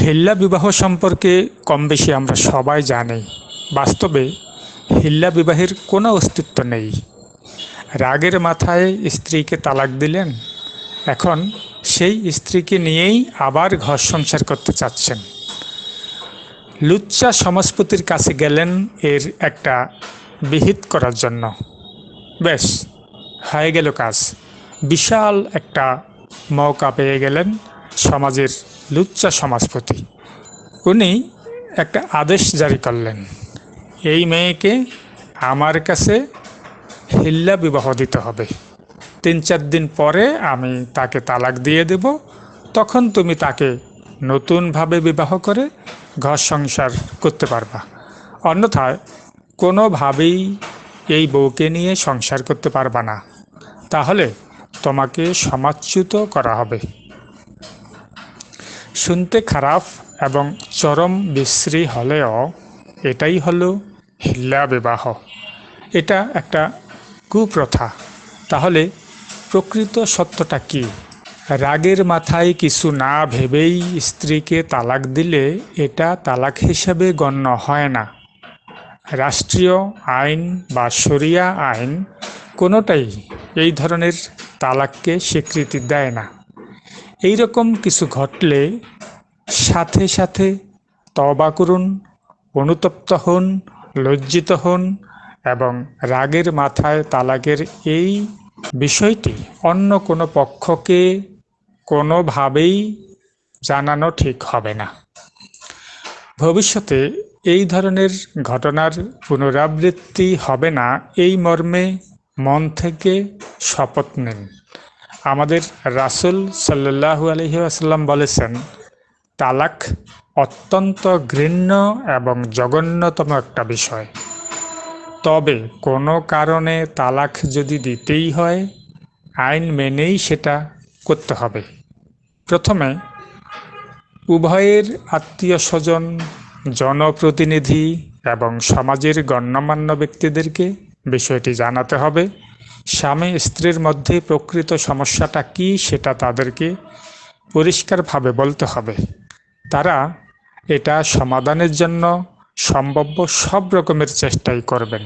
হিল্লা বিবাহ সম্পর্কে কম বেশি আমরা সবাই জানি। বাস্তবে হিল্লা বিবাহের কোনো অস্তিত্ব নেই। রাগের মাথায় স্ত্রীকে তালাক দিলেন। এখন সেই স্ত্রীকে নিয়েই আবার ঘর সংসার করতে চাচ্ছেন। লুচ্চা সমাজপতির কাছে গেলেন এর একটা বিহিত করার জন্য। বেশ, হয়ে গেল কাজ। বিশাল একটা মৌকা পেয়ে গেলেন সমাজের লুচ্চা সমাজপতি। উনি একটা আদেশ জারি করলেন, এই মেয়েকে আমার কাছে হিল্লা বিবাহ দিতে হবে। তিন চার দিন পরে আমি তাকে তালাক দিয়ে দেব। তখন তুমি তাকে নতুনভাবে বিবাহ করে ঘর সংসার করতে পারবা। অন্যথায় কোনোভাবেই এই বউকে নিয়ে সংসার করতে পারবা না। তাহলে তোমাকে সমাচ্যুত করা হবে। শুনতে খারাপ এবং চরম বিশ্রী হলেও এটাই হলো হিল্লা বিবাহ। এটা একটা কুপ্রথা। তাহলে প্রকৃত সত্যটা কি? রাগের মাথায় কিছু না ভেবেই স্ত্রীকে তালাক দিলে এটা তালাক হিসেবে গণ্য হয় না। রাষ্ট্রীয় আইন বা শরিয়া আইন কোনোটাই এই ধরনের তালাককে স্বীকৃতি দেয় না। এই রকম কিছু ঘটলে সাথে সাথে তবা করুন, অনুতপ্ত হন, লজ্জিত হন এবং রাগের মাথায় তালাকের এই বিষয়টি অন্য কোনো পক্ষকে কোনোভাবেই জানানো ঠিক হবে না। ভবিষ্যতে এই ধরনের ঘটনার পুনরাবৃত্তি হবে না। এই মর্মে মন থেকে শপথ নিন। আমাদের রাসুল সাল্লাহু আলহি আসাল্লাম বলেছেন, তালাক অত্যন্ত ঘৃণ্য এবং জঘন্যতম একটা বিষয়। তবে কোনো কারণে তালাক যদি দিতেই হয়, আইন মেনেই সেটা করতে হবে। প্রথমে, উভয়ের আত্মীয় স্বজন, জনপ্রতিনিধি এবং সমাজের গণ্যমান্য ব্যক্তিদেরকে বিষয়টি জানাতে হবে। স্বামী স্ত্রীর মধ্যে প্রকৃত সমস্যাটা কি সেটা তাদেরকে পরিষ্কারভাবে বলতে হবে। তারা এটা সমাধানের জন্য সম্ভাব্য সব রকমের চেষ্টাই করবেন।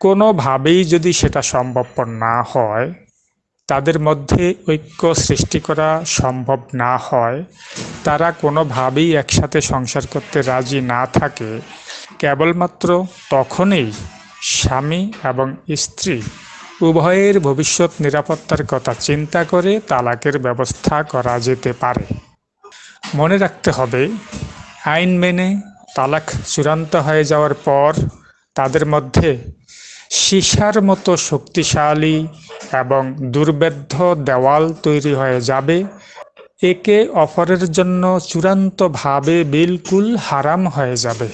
কোনোভাবেই যদি সেটা সম্ভবপর না হয়, তাদের মধ্যে ঐক্য সৃষ্টি করা সম্ভব না হয়, তারা কোনোভাবেই একসাথে সংসার করতে রাজি না থাকে, কেবলমাত্র তখনই স্বামী এবং স্ত্রী উভয়ের ভবিষ্যৎ নিরাপত্তার কথা চিন্তা করে তালাকের ব্যবস্থা করা যেতে পারে। মনে রাখতে হবে, আইন মেনে তালাক চূড়ান্ত হয়ে যাওয়ার পর তাদের মধ্যে সীসার মতো শক্তিশালী এবং দুর্বেদ্ধ দেওয়াল তৈরি হয়ে যাবে। একে অপরের জন্য চূড়ান্তভাবে বিলকুল হারাম হয়ে যাবে।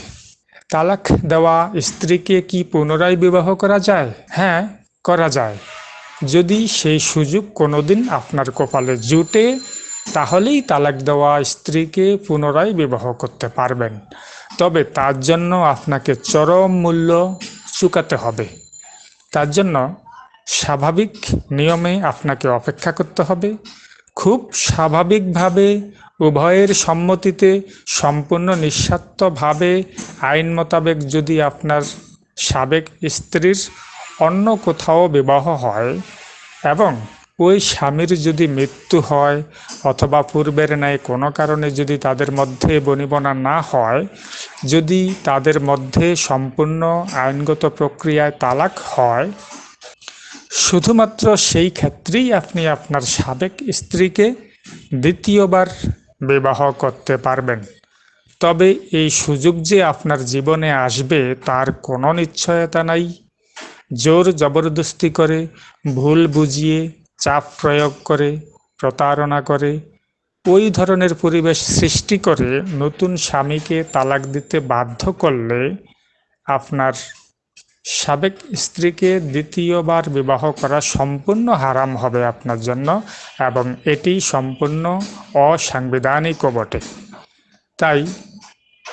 তালাক দেওয়া স্ত্রীকে কি পুনরায় বিবাহ করা যায়? হ্যাঁ করা যায়। যদি সেই সুযোগ কোনোদিন আপনার কপালে জুটে, তাহলেই তালাক দেওয়া স্ত্রীকে পুনরায় বিবাহ করতে পারবেন। তবে তার জন্য আপনাকে চরম মূল্য চুকাতে হবে। তার জন্য স্বাভাবিক নিয়মে আপনাকে অপেক্ষা করতে হবে। খুব স্বাভাবিকভাবে উভয়ের সম্মতিতে সম্পূর্ণ নিঃস্বার্থভাবে আইন মোতাবেক যদি আপনার সাবেক স্ত্রীর অন্য কোথাও বিবাহ হয় এবং ওই স্বামীর যদি মৃত্যু হয় অথবা পূর্বের ন্যায় কোনো কারণে যদি তাদের মধ্যে বনিবনা না হয়, যদি তাদের মধ্যে সম্পূর্ণ আইনগত প্রক্রিয়ায় তালাক হয়, শুধুমাত্র সেই ক্ষেত্রেই আপনি আপনার সাবেক স্ত্রীকে দ্বিতীয়বার বিবাহ করতে পারবেন। তবে এই সুযোগ যে আপনার জীবনে আসবে তার কোনো নিশ্চয়তা নাই। জোর জবরদস্তি করে, ভুল বুঝিয়ে, চাপ প্রয়োগ করে, প্রতারণা করে, ওই ধরনের পরিবেশ সৃষ্টি করে নতুন স্বামীকে তালাক দিতে বাধ্য করলে আপনার সাবেক স্ত্রীকে দ্বিতীয়বার বিবাহ করা সম্পূর্ণ হারাম হবে আপনার জন্য এবং এটি সম্পূর্ণ অসাংবিধানিকও বটে। তাই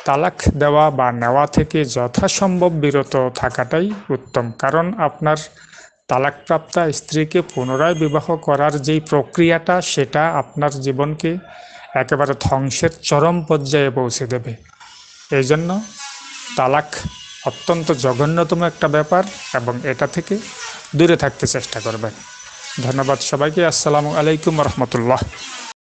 তালাক দেওয়া বা নেওয়া থেকে যথাসম্ভব বিরত থাকাটাই উত্তম। কারণ আপনার তালাকপ্রাপ্তা স্ত্রীকে পুনরায় বিবাহ করার যেই প্রক্রিয়াটা, সেটা আপনার জীবনকে একেবারে ধ্বংসের চরম পর্যায়ে পৌঁছে দেবে। এই জন্য তালাক অত্যন্ত জঘন্যতম একটা ব্যাপার এবং এটা থেকে দূরে থাকতে চেষ্টা করবেন। ধন্যবাদ সবাইকে। আসসালামু আলাইকুম রহমতুল্লাহ।